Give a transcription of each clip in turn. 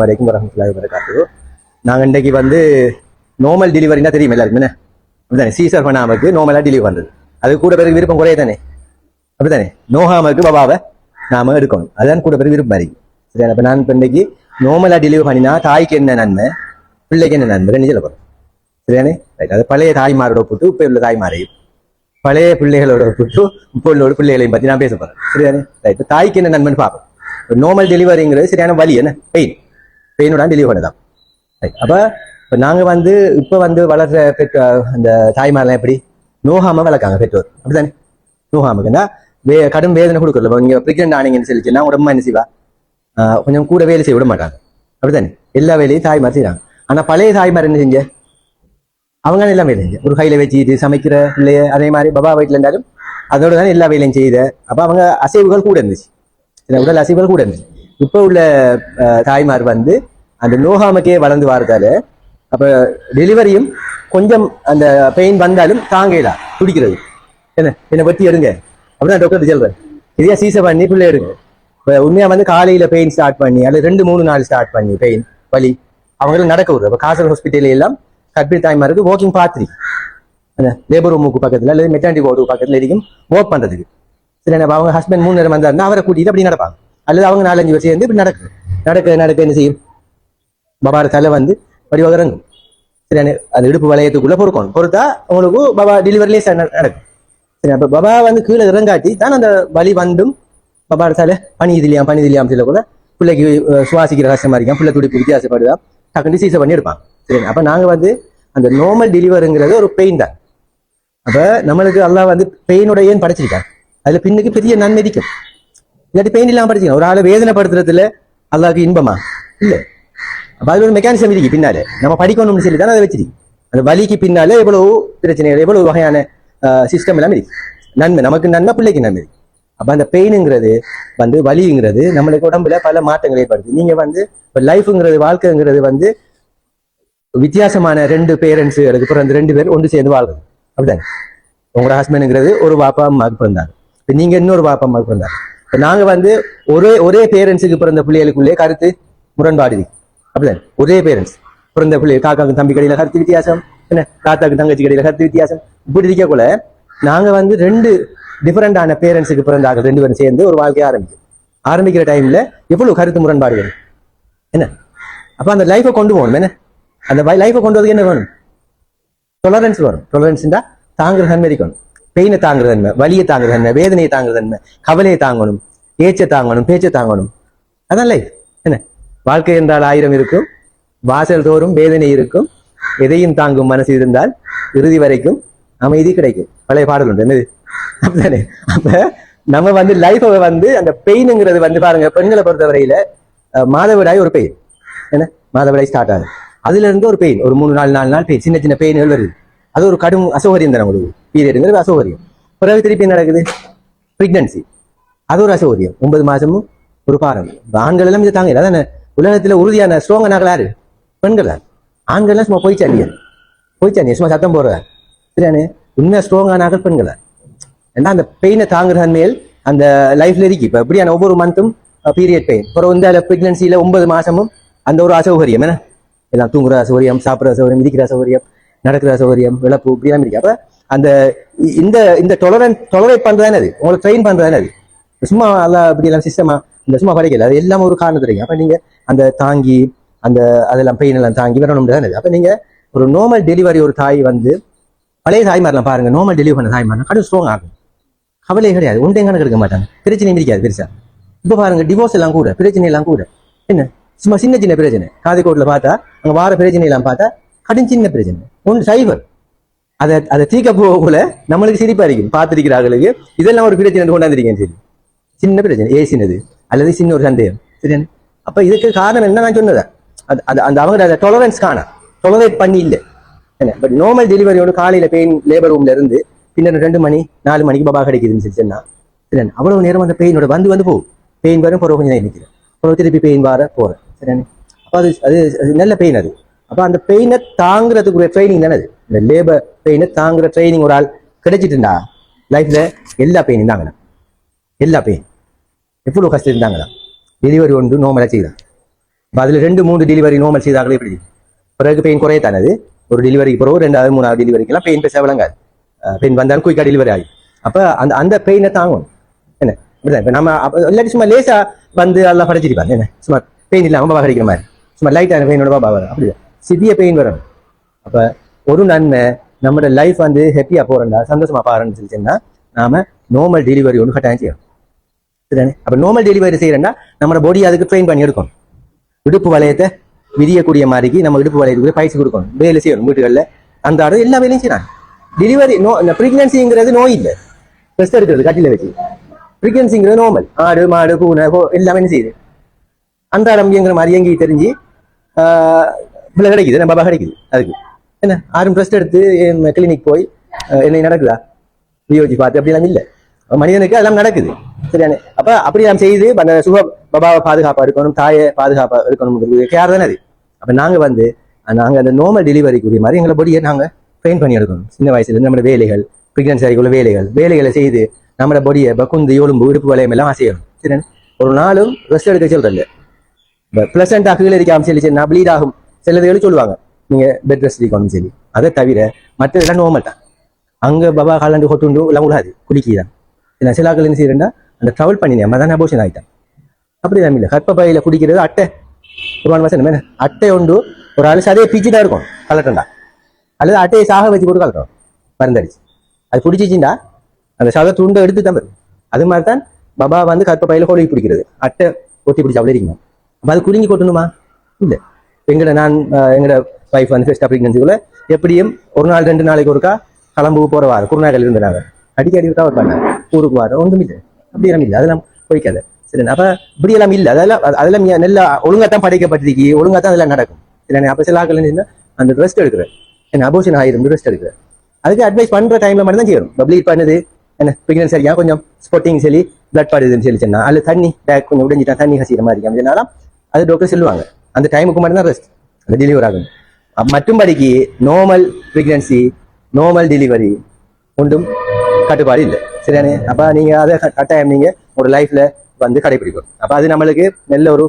வரைக்கும் வரமத்துலாய் வரகாத்து நாங்கள் இன்றைக்கு வந்து நார்மல் டெலிவரினா தெரியும் எல்லாருக்குமே அப்படிதானே சீசர் பண்ணாமக்கு நார்மலாக டெலிவரி பண்ணுறது அது கூட பேருக்கு விருப்பம் குறைய தானே அப்படிதானே நோகாமக்கு பாபாவை நாம எடுக்கணும். அதுதான் கூட பேருக்கு விருப்பம் இருக்கு சரியா? அப்போ நான் இப்போ இன்றைக்கு நார்மலாக டெலிவரி பண்ணினா தாய்க்கு என்ன நன்மை? பிள்ளைக்கு என்ன நன்மை ரெண்டு சொல்ல போகிறோம் சரியானே ரைட் அது பழைய தாய்மாரோட ஒப்பிட்டு இப்போ உள்ள தாய்மாரையும் பழைய பிள்ளைகளோட ஒப்பிட்டு இப்போ உள்ள பிள்ளைகளையும் பற்றி நான் பேச போகிறேன் சரியானே ரைட் தாய்க்கு என்ன நன்மைன்னு பார்ப்போம். நார்மல் டெலிவரிங்கிறது சரியான வழி என்ன? பெயின் பெயினோட டெலிவரி பண்ணதான். ரைட் அப்போ இப்போ நாங்கள் வந்து இப்போ வந்து வளர்ற பெற்ற அந்த தாய்மாரெலாம் எப்படி? நோகாமல் வளர்க்காங்க பெற்றோர். அப்படிதானே நோகாமக்குன்னா வே கடும் வேதனை கொடுக்கல இப்போ நீங்கள் ப்ரெக்னென்ட் ஆனீங்கன்னு சொல்லிச்சுன்னா உடம்பு என்ன செய்வா? ஆஹ் கொஞ்சம் கூட வேலை செய்ய விட மாட்டாங்க. அப்படித்தானே? எல்லா வேலையும் தாய்மார் செய்கிறாங்க ஆனால் பழைய தாய்மார் என்ன செஞ்ச? அவங்க எல்லாம் வேலை செஞ்சு ஒரு கையில வச்சுட்டு சமைக்கிற பிள்ளைய அதே மாதிரி பபா வீட்டில் இருந்தாலும் அதோட தான் எல்லா வேலையும் செய்த. அப்போ அவங்க அசைவுகள் கூட இருந்துச்சு. உடல் அசைவுகள் கூட இருந்துச்சு. இப்போ உள்ள தாய்மார் வந்து அந்த நோகாமக்கே வளர்ந்து வரதால அப்போ டெலிவரியும் கொஞ்சம் அந்த பெயின் வந்தாலும் தாங்கலாம் துடிக்கிறது என்ன என்னை பற்றி எடுங்க. அப்படின்னு டாக்டர் சொல்றேன். சரியா சீசை பண்ணி பிள்ளை எடுங்க. இப்போ உண்மையா வந்து காலையில பெயின் ஸ்டார்ட் பண்ணி அல்லது ரெண்டு மூணு நாள் ஸ்டார்ட் பண்ணி பெயின் வலி அவங்களும் நடக்க விடுறது. இப்போ காசர் ஹாஸ்பிட்டல் எல்லாம் கர்ப்பிணி தாய்மாருக்கு வாக்கிங் பாத்ரி அந்த லேபர் ரூமுக்கு பக்கத்துல அல்லது மெட்டாண்டி போர்டு பக்கத்துல இருக்கும் ஒர்க் பண்றதுக்கு. சரி என்ன அவங்க ஹஸ்பண்ட் மூணு நேரம் வந்தாருன்னா அவரை கூட்டிட்டு அப்படி நடப்பாங்க. அல்லது அவங்க நாலஞ்சு பேர் சேர்ந்து இப்படி நடக்கு. நடக்க நடக்க என்ன செய்யும்? பாபாட தலை வந்து வடிவாக இறங்கும் சரி அந்த இடுப்பு வளையத்துக்குள்ள பொறுக்கணும். பொறுத்தா உங்களுக்கு பாபா டெலிவரிலே நடக்கும். சரி அப்ப பாபா வந்து கீழே இறங்காட்டி தான் அந்த வலி வந்தும் பாபாட தலை பனி இதுலையாம் பனி இதுலையாம் சொல்ல கூட பிள்ளைக்கு சுவாசிக்கிற கஷ்டமா இருக்கான் பிள்ளை துடிப்பு வித்தியாசப்படுதா டக்குனு சீசை பண்ணி எடுப்பான். சரி அப்ப நாங்க வந்து அந்த நார்மல் டெலிவரிங்கிறது ஒரு பெயின் தான். அப்ப நம்மளுக்கு எல்லாம் வந்து பெயினோட ஏன் படைச்சிருக்காங்க அதுல பின்னுக்கு பெரிய நன்மதிக்கும் இல்லாட்டி பெயின் இல்லாமல் படைச்சிருக்காங்க ஒரு ஆளை வேதனைப்படுத்துறதுல அல்லாவுக்கு இன்பமா? இல்ல. அப்ப அது ஒரு மெக்கானிசம் இருக்கு பின்னாலே. நம்ம படிக்கணும்னு சொல்லி தானே அதை வச்சிருக்கு. அந்த வலிக்கு பின்னாலே எவ்வளவு பிரச்சனைகள் எவ்வளவு வகையான சிஸ்டம் எல்லாம் இருக்கு. நன்மை நமக்கு நன்மை பிள்ளைக்கு நன்மை இருக்கு. அப்ப அந்த பெயினுங்கிறது வந்து வலிங்கிறது நம்மளுக்கு உடம்புல பல மாற்றங்கள் ஏற்படுது நீங்க வந்து இப்போ லைஃப்ங்கிறது வாழ்க்கைங்கிறது வந்து வித்தியாசமான ரெண்டு பேரண்ட்ஸ் பிறந்த ரெண்டு பேர் ஒன்று சேர்ந்து வாழ்றது. அப்படிதானே? உங்களோட ஹஸ்பண்டுங்கிறது ஒரு பாப்பா அம்மாவுக்கு பிறந்தாங்க இப்ப நீங்க இன்னொரு பாப்பா அம்மாவுக்கு பிறந்தாங்க நாங்க வந்து ஒரே ஒரே பேரண்ட்ஸுக்கு பிறந்த பிள்ளைகளுக்குள்ளே கருத்து முரண்பாடு அப்படிதான். ஒரே பேரண்ட்ஸ் பிறந்த பிள்ளை காக்காக்கு தம்பி கடையில கருத்து வித்தியாசம். என்ன? தாத்தாக்கு தங்கச்சி கடையில கருத்து வித்தியாசம். இப்படி இருக்கக்குள்ள நாங்க வந்து ரெண்டு டிஃபரெண்டான பேரண்ட்ஸுக்கு பிறந்தாங்க ரெண்டு பேரும் சேர்ந்து ஒரு வாழ்க்கைய ஆரம்பிக்கும் ஆரம்பிக்கிற டைம்ல எவ்வளவு கருத்து முரண்பாடு வரும்? என்ன? அப்ப அந்த லைஃபை கொண்டு போகணும். என்ன? அந்த லைஃபை கொண்டு வரதுக்கு என்ன வேணும்? டொலரன்ஸ் வரும் டொலரன்ஸ்டா தாங்குற தன்மை இருக்கணும். பெயினை தாங்குறது தன்மை வலியை தாங்குறது தன்மை வேதனையை தாங்குறது தன்மை கவலையை தாங்கணும். ஏச்சை தாங்கணும் பேச்சை தாங்கணும். அதான் லைஃப் என்ன? வாழ்க்கை என்றால் ஆயிரம் இருக்கும். வாசல் தோறும் வேதனை இருக்கும். எதையும் தாங்கும் மனசு இருந்தால் இறுதி வரைக்கும் அமைதி கிடைக்கும். பழைய பாடல் உண்டு. என்னது? அப்படிதானே? அப்ப நம்ம வந்து லைஃபை வந்து அந்த பெயினுங்கிறது வந்து பாருங்க பெண்களை பொறுத்தவரையில மாதவிடாய் ஒரு பெயின் என்ன? மாதவிடாய் ஸ்டார்ட் ஆகுது. அதுல இருந்து ஒரு பெயின் ஒரு மூணு நாலு நாலு நாள் பெயின் சின்ன சின்ன பெயின்கள் வருது. அது ஒரு கடும் அசௌகரியம் தானே உங்களுக்கு. பீரியடுங்கிறது அசௌகரியம். பிறகு திருப்பி என்ன நடக்குது? பிரெக்னன்சி அது ஒரு அசௌகரியம். ஒன்பது மாசமும் ஒரு பாரம். ஆண்கள் எல்லாம் இதை தாங்க அதானே? உலகத்துல உறுதியான ஸ்ட்ராங்கான யாரு? பெண்கள் தான். ஆண்கள் எல்லாம் சும்மா போய் சாண்டியன் சும்மா சத்தம் போடுற. சரியானே இன்னும் ஸ்ட்ராங்கான ஆக்கள் பெண்கள் தான். ஏன்னா அந்த பெயினை தாங்குற மேல் அந்த லைஃப்ல இருக்கு. இப்ப எப்படியான ஒவ்வொரு மந்த்தும் பீரியட் பெயின் அப்புறம் வந்து அதில் பிரெக்னன்சியில ஒன்பது மாசமும் அந்த ஒரு அசௌகரியம். என்ன? எல்லாம் தூங்குற அசௌகரியம் சாப்பிட்ற அசௌகரியம் மிதிக்கிற அசௌகரியம் நடக்கிற அசௌகரியம் இழப்பு இப்படிலாம் இருக்கு. அப்ப அந்த இந்த இந்த டொலரன் டொலரேட் பண்றதானே அது? உங்களுக்கு ட்ரெயின் பண்றதானே அது? சும்மா எல்லாம் இப்படி எல்லாம் சிஸ்டமா இந்த சும்மா படிக்கல அது எல்லாம் ஒரு காரணம் தெரியும் அப்ப நீங்க அந்த தாங்கி அந்த அதெல்லாம் பெயின் எல்லாம் தாங்கி வரணும் தானே அப்ப நீங்க ஒரு நார்மல் டெலிவரி ஒரு தாய் வந்து பழைய தாய்மாரெல்லாம் பாருங்க நார்மல் டெலிவரி பண்ண தாய்மாரெல்லாம் கடும் ஸ்ட்ராங் ஆகும். கவலை கிடையாது. ஒன்றையும் கணக்கு எடுக்க மாட்டாங்க. பிரச்சனையும் இருக்காது பெருசா. இப்ப பாருங்க டிவோர்ஸ் எல்லாம் கூட பிரச்சனை எல்லாம் கூட. என்ன? சும்மா சின்ன சின்ன பிரச்சனை. காதைக்கோட்டில் பார்த்தா அங்க வார பிரச்சனை எல்லாம் பார்த்தா கடும் சின்ன பிரச்சனை. ஒன்று சைபர் அதை அதை தீக்க போகக்குள்ள நம்மளுக்கு சிரிப்பா இருக்கும் பார்த்திருக்கிறார்களுக்கு. இதெல்லாம் ஒரு பிரச்சனை கொண்டாந்துருக்கேன் சரி. சின்ன பிரச்சனை ஏசினது அல்லது சின்ன ஒரு சந்தேகம். சரியான அப்ப இதுக்கு காரணம் என்ன நான் சொன்னதா? அது அந்த அவங்க அதை டொலரன்ஸ் காணும் டொலரேட் பண்ணி இல்லை என்ன பட் நார்மல் டெலிவரியோட காலையில பெயின் லேபர் ரூம்ல இருந்து பின்னர் ரெண்டு மணி நாலு மணிக்கு பாபா கிடைக்குதுன்னு சொல்லி சொன்னா சரியான அவ்வளவு நேரம் அந்த பெயினோட வந்து வந்து போகும். பெயின் வரும் பிறகு கொஞ்சம் நேரம் நிற்கிறேன் பிறகு திருப்பி பெயின் வர போறேன் சரியானே அப்போ அது அது அது நல்ல பெயின் அது. அப்ப அந்த பெயினை தாங்குறதுக்குரிய ட்ரைனிங் தானே அது? இந்த லேபர் பெயினை தாங்குற ட்ரைனிங் ஒரு ஆள் கிடைச்சிட்டுண்டா? லைஃப்ல எல்லா பெயினும் தாங்கலாம் எல்லா பெயின் எவ்வளவு கஷ்டம் தாங்கலாம் டெலிவரி ஒன்று நோமலாக செய்யலாம் இப்போ அதுல ரெண்டு மூணு டெலிவரி நோமல் செய்தாங்களே எப்படி பிறகு பெயின் குறைய தானது ஒரு டெலிவரிக்கு பிறகு ரெண்டாவது மூணாவது டெலிவரிக்கெல்லாம் பெயின் பேச விளங்காது. பெயின் வந்தாலும் குயிக்காக டெலிவரி ஆகி. அப்போ அந்த அந்த பெயினை தாங்கும் என்ன? இப்படிதான் இப்போ நம்ம அப்ப இல்லாட்டி சும்மா லேசா வந்து எல்லாம் படைச்சிருப்பாங்க. என்ன? சும்மா பெயின் இல்லாமல் பாபா கிடைக்கிற மாதிரி. சும்மா லைட்டான பெயினோட பாபா வரும். அப்படி சிவிய பெயின் வரும். அப்ப ஒரு நன்மை நம்மளோட லைஃப் வந்து ஹெப்பியா போறா சந்தோஷமா பாருன்னு சொல்லி சொன்னா நாம நார்மல் டெலிவரி ஒன்று கட்டாயம் செய்யணும். சரிதானே? அப்ப நார்மல் டெலிவரி செய்யறேன்னா நம்ம பாடி அதுக்கு ட்ரெயின் பண்ணி எடுக்கணும். இடுப்பு வளையத்தை விரியக்கூடிய மாதிரிக்கு நம்ம இடுப்பு வளையத்துக்கு பயிற்சி கொடுக்கணும். வேலை செய்யணும் வீட்டுகளில். அந்த ஆடு எல்லா வேலையும் செய்யறாங்க. டெலிவரி நோ இந்த ப்ரெக்னன்சிங்கிறது நோய் இல்லை. ரெஸ்ட் எடுக்கிறது கட்டில வச்சு. ப்ரெக்னன்சிங்கிறது நார்மல் ஆடு மாடு பூனை எல்லாமே செய்யுது? அந்த அன்றாடம்ங்கிற மாதிரி இயங்கி தெரிஞ்சு ஆஹ், பிள்ளை கிடைக்குது நம்ம கிடைக்குது அதுக்கு. என்ன? ஆறும் ரெஸ்ட் எடுத்து கிளினிக் போய் என்னை என்ன நடக்குதா? வியோஜி பார்த்து அப்படிலாம் இல்லை. மனிதனுக்கு அதெல்லாம் நடக்குது. சரியானே அப்ப அப்படி நாம் செய்து அந்த சுக பாபாவை பாதுகாப்பா இருக்கணும் தாயை பாதுகாப்பா இருக்கணும் கேர் தானே அது. அப்ப நாங்க வந்து நாங்க அந்த நார்மல் டெலிவரிக்குரிய மாதிரி எங்களை பொடியை நாங்க ட்ரெயின் பண்ணி எடுக்கணும். சின்ன வயசுல இருந்து நம்மளோட வேலைகள் பிரெக்னன்சி ஆகிக்குள்ள வேலைகள் வேலைகளை செய்து நம்மளோட பொடியை பக்குந்து எலும்பு இடுப்பு வளையம் எல்லாம் அசையணும். சரி ஒரு நாளும் ரெஸ்ட் எடுக்க சொல்றேன் பிளசண்டா கீழே இருக்காம சொல்லி சரி நான் ப்ளீட் ஆகும். சிலதுகள் சொல்லுவாங்க நீங்க பெட் ரெஸ்ட் இருக்கணும் சரி. அதை தவிர மற்றதெல்லாம் நோமல் தான். அங்கே பாபா காலாண்டு கொட்டுண்டு எல்லாம் விடாது குடிக்கிதான். என்ன சிலாக்கள் என்ன செய்யறா அந்த ட்ராவல் பண்ணினேன் நம்ம தான் அபோஷன் ஆகிட்டேன் அப்படி தான் இல்லை. கற்ப பையில குடிக்கிறது அட்டை. ஒரு மாசம் என்ன? அட்டை உண்டு. ஒரு ஆள் சதையை பிச்சு தான் இருக்கும் கலட்டண்டா. அல்லது அட்டையை சாக வச்சு போட்டு கலட்டோம் மருந்தடிச்சு. அது பிடிச்சிச்சிண்டா அந்த சதை துண்டை எடுத்து தான் வரும். அது மாதிரி தான் பாபா வந்து கற்ப பையில கோழி பிடிக்கிறது அட்டை ஒட்டி பிடிச்சி அவ்வளோ இருக்கணும் அப்போ அது குடுங்கி கொட்டணுமா? இல்லை. எங்கட நான் அஹ், எங்கட வைஃப் வந்து ஃபர்ஸ்ட் ப்ரெக்னன்சிக்குள்ள எப்படியும் ஒரு நாள் ரெண்டு நாளைக்கு ஒருக்கா கிளம்பு போறவாரு வாரம் குருநாகல் இருந்தாங்க அடிக்கடி இருக்கா ஒரு பண்ணாங்க. ஊருக்கு வாரம் ஒன்றும் இல்லை. அப்படி எல்லாம் இல்லை. அதெல்லாம் போய்க்காது. சரி அப்ப இப்படி எல்லாம் இல்லை. அதெல்லாம் அதெல்லாம் நல்லா ஒழுங்கா தான் படைக்கப்பட்டிருக்கி? ஒழுங்கா தான் அதெல்லாம் நடக்கும். சரி அப்ப சில ஆக்கள் என்ன அந்த ரெஸ்ட் எடுக்கிறேன். என்ன அபோஷன் ஆயிரும் ரெஸ்ட் எடுக்கிறேன். அதுக்கு அட்வைஸ் பண்ற டைம்ல மட்டும் தான் செய்யணும். பப்ளிக் பண்ணுது என்ன பிரெக்னன்சி சரியா கொஞ்சம் ஸ்பொட்டிங் சொல்லி பிளட் பாடுதுன்னு சொல்லி சொன்னா அல்ல தண்ணி பேக் கொஞ்சம் உடைஞ்சிட்டா தண்ணி கசிக்கிற மாதிரி இருக்கு அப்படின்னாலும் அது டாக்டர் சொல்லுவாங்க. அந்த டைமுக்கு மட்டும் தான் ரெஸ்ட் அந்த டெலிவர் ஆகும். அப்ப மற்றும்படிக்கு நார்மல் பிரெக்னன்சி டெலிவரி ஒன்றும் கட்டுப்பாடு இல்லை. சரியானே அப்போ நீங்கள் அதை கட்டாயம் நீங்கள் ஒரு லைஃப்பில் வந்து கடைபிடிக்கணும். அப்போ அது நம்மளுக்கு நல்ல ஒரு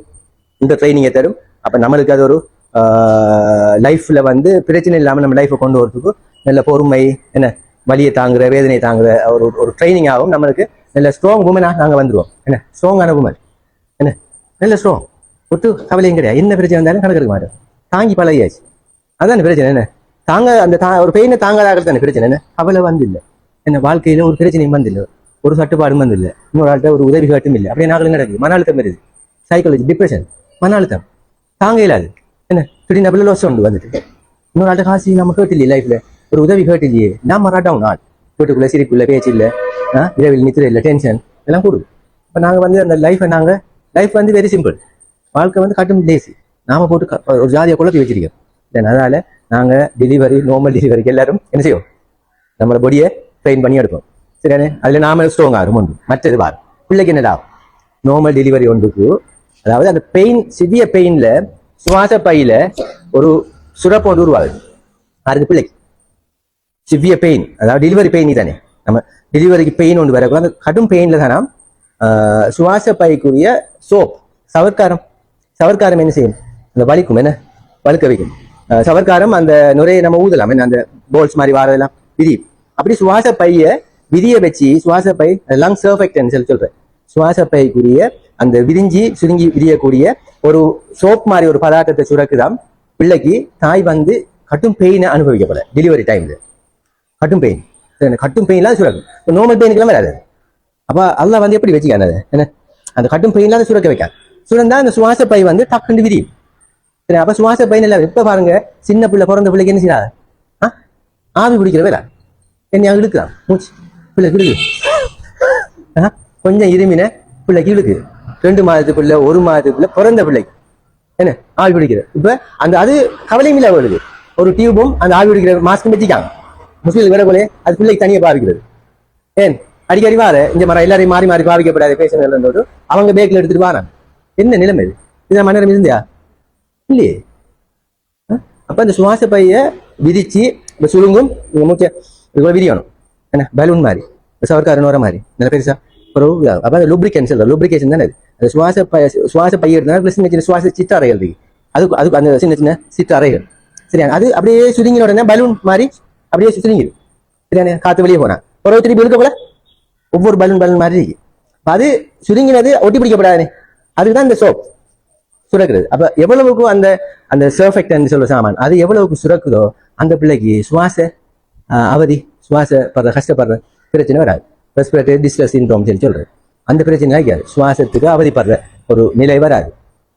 இந்த ட்ரைனிங்கை தரும். அப்போ நம்மளுக்கு அது ஒரு லைஃப்பில் வந்து பிரச்சனை இல்லாமல் நம்ம லைஃப்பை கொண்டு வரதுக்கு நல்ல பொறுமை என்ன வலியை தாங்குற வேதனை தாங்குற ஒரு ஒரு ட்ரைனிங் ஆகும் நம்மளுக்கு நல்ல ஸ்ட்ராங் உமனா நாங்கள் வந்துடுவோம் என்ன? ஸ்ட்ராங்கான உமன் என்ன? நல்ல ஸ்ட்ராங் ஒட்டு கவலையும் கிடையாது. என்ன பிரச்சனை வந்தாலும் கணக்கு மாட்டோம். தாங்கி பழகியாச்சு. அதான் பிரச்சனை என்ன? தாங்க அந்த தா ஒரு பெயினை தாங்காத தானே பிரச்சனை என்ன? அவளை வந்து இல்லை என்ன வாழ்க்கையில ஒரு பிரச்சனையும் வந்து ஒரு சட்டுப்பாடும் வந்து இன்னொரு ஆள்கிட்ட ஒரு உதவி காட்டும் இல்லை. அப்படியே நாங்களும் நடக்குது மன அழுத்தம் வருது. சைக்காலஜி டிப்ரெஷன் மன அழுத்தம். தாங்க இல்லாது என்ன? திடீர்னு டபுள் லோஸ் உண்டு வந்துட்டு. இன்னொரு ஆள்கிட்ட காசு நம்ம கேட்டு இல்லையே லைஃப்ல ஒரு உதவி கேட்டு இல்லையே நான் மராட்டவுன் ஆள். வீட்டுக்குள்ள சிரிப்பு இல்லை பேச்சு இல்லை இரவில் நித்திரை இல்லை டென்ஷன் எல்லாம் கூடுது இப்போ நாங்கள் வந்து அந்த லைஃப்பை நாங்கள் லைஃப் வந்து வெரி சிம்பிள் வாழ்க்கை வந்து கட்டும் லேசி நாம போட்டு க- ஒரு ஜாதியை குழப்பி வச்சிருக்கோம். தென் அதனால நாங்கள் டெலிவரி நார்மல் டெலிவரிக்கு எல்லாரும் என்ன செய்வோம்? நம்மளோட பொடியை ட்ரெயின் பண்ணி எடுப்போம். சரியானே அதில் நாம ஸ்ட்ராங் ஆகும் ஒன்று. மற்றது வார் பிள்ளைக்கு என்னடா? நார்மல் டெலிவரி ஒன்றுக்கு அதாவது அந்த பெயின் சிவிய பெயின்ல சுவாச பையில ஒரு சுரப்பு ஒன்று உருவாகுது. அதுக்கு பிள்ளைக்கு. சிவிய பெயின் அதாவது டெலிவரி பெயின் தானே? நம்ம டெலிவரிக்கு பெயின் ஒன்று வரக்கூடாது. அந்த கடும் பெயின்ல தானா? ஆஹ், சுவாச பைக்குரிய சோப் சவர்க்காரம். சவர்க்காரம் என்ன செய்யும்? அந்த வலிக்கும் என்ன? வலுக்க வைக்கும். சவர்க்காரம் அந்த நுரையை நம்ம ஊதலாம். என்ன அந்த போல்ஸ் மாதிரி வாரதெல்லாம்? விதி. அப்படி சுவாச பைய விதியை வச்சு சுவாச பை லங் சர்ஃபெக்ட்னு சொல்லி சொல்றேன். சுவாச பைக்குரிய அந்த விரிஞ்சி சுருங்கி விரியக்கூடிய ஒரு சோப் மாதிரி ஒரு பதார்த்தத்தை சுரக்குதான் பிள்ளைக்கு தாய் வந்து கட்டும் பெயினை அனுபவிக்கப்பட டெலிவரி டைம்ல கட்டும் பெயின் கட்டும் பெயின்லாம் சுரக்கும். நார்மல் பெயினுக்குலாம் வராது. அப்போ அதெல்லாம் வந்து எப்படி வச்சுக்கான என்ன? அந்த கட்டும் பெயின்லாம் இல்லாத சுரக்க வைக்காது சுரந்தா அந்த சுவாச பை வந்து டக்குன்னு விரியும். சரி அப்ப சுவாச பையன் இல்லை இப்ப பாருங்க சின்ன பிள்ளை பிறந்த பிள்ளைக்கு என்ன செய்யாது ஆ? ஆவி பிடிக்கிற வேலை. என்னையா இழுக்குதான் மூச்சு. பிள்ளை கிழக்கு ஆ? கொஞ்சம் இருமின பிள்ளைக்கு இழுக்கு ரெண்டு மாதத்து பிள்ளை ஒரு மாதத்து பிள்ளை பிறந்த பிள்ளைக்கு என்ன? ஆவி பிடிக்கிறது இப்ப அந்த அது கவலையும் இல்லை அவளுக்கு ஒரு டியூபும் அந்த ஆவி பிடிக்கிற மாஸ்க்கும் வச்சுக்காங்க முஸ்லீம் வேற போலே அது பிள்ளைக்கு தனியா பாவிக்கிறது. ஏன்? அடிக்கடி வார இந்த மரம் எல்லாரையும் மாறி மாறி பாவிக்கப்படாது பேசுறது அவங்க பேக்ல எடுத்துட்டு வாரான் என்ன நிலைமை இது? இதான் மன்னர் இருந்தியா? இல்லையே அப்ப அந்த சுவாச பைய விதிச்சு இந்த சுருங்கும் இங்க மூச்சை விரியணும் என்ன பலூன் மாதிரி இந்த சவர்க்காரன் வர மாதிரி நல்ல பெருசா ஒரு அப்போ அந்த lubricant சொல்ற தானே அது அந்த சுவாச பைய சுவாச பைய எடுத்தா சின்ன சின்ன சுவாச சிற்றறைகள் இருக்கு அதுக்கு அதுக்கு அந்த சின்ன சின்ன சிற்றறைகள் சரியா அது அப்படியே சுருங்கின உடனே பலூன் மாதிரி அப்படியே சுருங்கிடும் சரியான காத்து வெளியே போனா ஒரு திருப்பி இழுக்க போல ஒவ்வொரு பலூன் பலூன் மாதிரி இருக்கு அப்ப அது சுருங்கினது ஒட்டி பிடிக்கப்படாது அதுக்கு தான் இந்த சோப் சுரக்குறது. அப்ப எவ்வளவுக்கு அந்த அந்த சர்ஃபெக்ட் சொல்ல சாமான் அது எவ்வளவுக்கு சுரக்குதோ அந்த பிள்ளைக்கு சுவாச அவதி சுவாச படுற கஷ்டப்படுற பிரச்சனை வராது. ரெஸ்பிரேட்டரி டிஸ்ட்ரஸ் சிண்ட்ரோம் சொல்லி சொல்றது. அந்த பிரச்சனை ஆகியாது. சுவாசத்துக்கு அவதிப்படுற ஒரு நிலை வராது.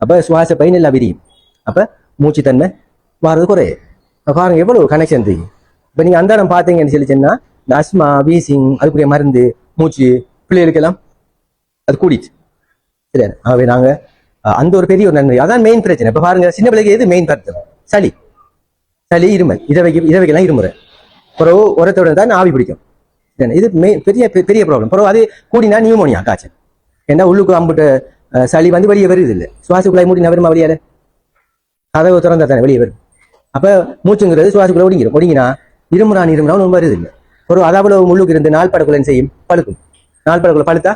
அப்ப சுவாச பை நல்லா விரியும். அப்ப மூச்சு தன்மை வாரது குறைய பாருங்க எவ்வளவு கனெக்ஷன் இருக்கு. இப்ப நீங்க அந்தாரம் பாத்தீங்கன்னு சொல்லி இந்த அஸ்மா வீசிங் அதுக்குரிய மருந்து மூச்சு பிள்ளைகளுக்கெல்லாம் அது கூடிச்சு சரியா? ஆகவே நாங்க அந்த ஒரு பெரிய ஒரு நன்மை. அதான் மெயின் பிரச்சனை. இப்ப பாருங்க சின்ன பிள்ளைக்கு எது மெயின் பிரச்சனை? சளி. சளி இருமல். இதவைக்கு இதவைக்கெல்லாம் இருமுறை. பிறகு உரத்தோட தான் ஆவி பிடிக்கும். இது மெயின் பெரிய பெரிய ப்ராப்ளம் பிறகு அது கூடினா நியூமோனியா காய்ச்சல். ஏன்னா உள்ளுக்கு அம்புட்டு சளி வந்து வெளியே வருது இல்லை. சுவாசுக்குழாய் மூடினா வருமா வெளியால? கதவு திறந்தா தானே வெளியே வரும். அப்ப மூச்சுங்கிறது சுவாசக்குள்ள ஒடுங்கிடும் ஒடுங்கினா இருமுறான் இருமுறான் ஒன்றும் வருது இல்லை. ஒரு அதாவது முள்ளுக்கு இருந்து நாள் படக்குள்ள செய்யும். பழுக்கும். நாள் படக்குள்ள பழுத்தா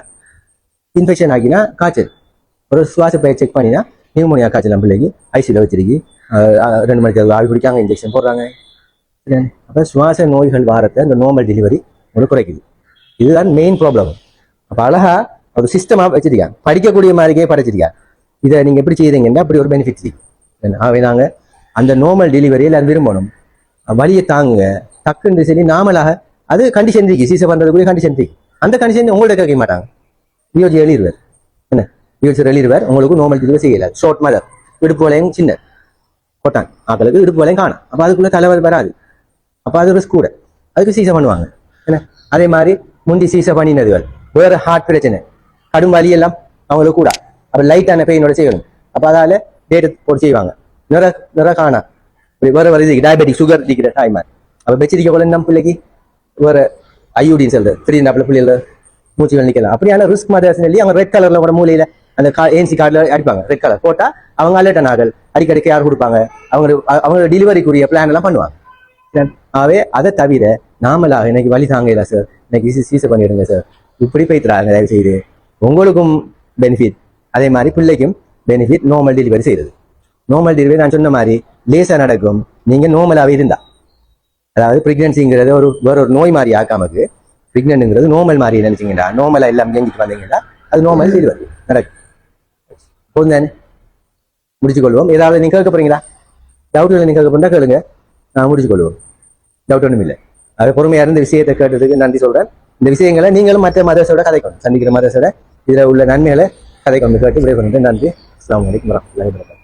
இன்ஃபெக்ஷன் ஆகினா காய்ச்சல். ஒரு சுவாச பயிர் செக் பண்ணினா நியூமோனியா காய்ச்சலாம் பிள்ளைக்கு ஐசியில் வச்சிருக்கு. ரெண்டு மணிக்கு ஆள் பிடிக்காங்க இன்ஜெக்ஷன் போடுறாங்க. அப்போ சுவாச நோய்கள் வாரத்தை அந்த நார்மல் டெலிவரி உங்களுக்கு குறைக்குது. இதுதான் மெயின் ப்ராப்ளம் அப்போ அழகா ஒரு சிஸ்டமாக வச்சிருக்காங்க படிக்கக்கூடிய மாதிரியே படைச்சிருக்காங்க இதை நீங்கள் எப்படி செய்யுறீங்கன்னா அப்படி ஒரு பெனிஃபிட் இருக்கு. ஆகவே நாங்கள் அந்த நார்மல் டெலிவரி எல்லாரும் விரும்பணும். வழியை தாங்குங்க. டக்குன்னு சரி நாமளாக அது கண்டிஷன் இருக்கு. சீசை பண்ணுறதுக்குரிய கண்டிஷன் இருக்கு. அந்த கண்டிஷன் உங்கள்கிட்ட கேட்க மாட்டாங்க. வியோஜி எழுதிடுவார் என்ன? வியோஜி எழுதிடுவார் உங்களுக்கு நோமல் டெலிவரி செய்யலாது ஷார்ட் மதர் இடுப்பு வளையம் சின்ன. கொட்டான். ஆக்களுக்கு இடுப்பு வளையம் காணும். அப்போ அதுக்குள்ள தலைவர் வராது. அப்போ அது ரிஸ்க் கூட. அதுக்கு சீசை பண்ணுவாங்க. என்ன? அதே மாதிரி முந்தி சீசை பண்ணினதுகள். வேறு ஹார்ட் பிரச்சனை. கடும் வலி எல்லாம் அவங்களுக்கு கூட. அப்போ லைட்டான பெயினோட செய்யணும். அப்போ அதால் டேட்டு போட்டு செய்வாங்க. நிற நிற காணா. இப்படி வேற வேற இது டயபெட்டிக் சுகர் இருக்கிற தாய்மார் அப்போ வச்சிருக்க போல நம்ம பிள்ளைக்கு? வேற ஐயூடின்னு சொல்றது. த்ரீ நாப்பில் பிள்ளைகள் மூச்சுகள் நிக்கலாம் அப்படியான ரிஸ்க் மாதிரி சொல்லி அவங்க ரெட் கலர்ல கூட மூலையில அந்த ஏன்சி கார்டில் அடிப்பாங்க. ரெட் கலர் போட்டால் அவங்க அலர்ட் ஆகல் அடிக்கடிக்கு யார் கொடுப்பாங்க? அவங்க அவங்க டெலிவரிக்குரிய பிளான் எல்லாம் பண்ணுவாங்க. ஆகவே அதை தவிர நாமளாக இன்னைக்கு வழி தாங்கல சார் இன்னைக்கு சீசை பண்ணிடுங்க சார் இப்படி போய்த்துறாங்க தயவு செய்து உங்களுக்கும் பெனிஃபிட் அதே மாதிரி பிள்ளைக்கும் பெனிஃபிட் நார்மல் டெலிவரி செய்கிறது நார்மல் டெலிவரி நான் சொன்ன மாதிரி லேசாக நடக்கும். நீங்கள் நார்மலாகவே இருந்தா. அதாவது பிரெக்னன்சிங்கிறது ஒரு வேற ஒரு நோய் மாதிரி ஆக்காமக்கு ப்ரெக்னென்ட்ங்கிறது நார்மல் மாதிரி நினைச்சீங்கன்னா நோமலாக எல்லாம் இயங்கிட்டு வந்தீங்கன்னா அது நார்மல் டெலிவரி நடக்கும். போதும் தானே முடிச்சுக்கொள்வோம். ஏதாவது நீங்க கேட்க போறீங்களா? டவுட் இல்லை நீங்க கேட்க போறா கேளுங்க. நான் முடிச்சுக்கொள்வோம். டவுட் ஒன்றும் இல்லை. அது பொறுமையாக இருந்த விஷயத்தை கேட்டதுக்கு நன்றி சொல்கிறேன் இந்த விஷயங்களை நீங்களும் மற்ற மதரசோட கதைக்கணும். சந்திக்கிற மதரசோட இதில் உள்ள நன்மைகளை கதைக்கொண்டு கேட்டு விடைபெறுகிறேன். நன்றி. அஸ்லாம் வலைக்கம் வரமத்துல்லாஹி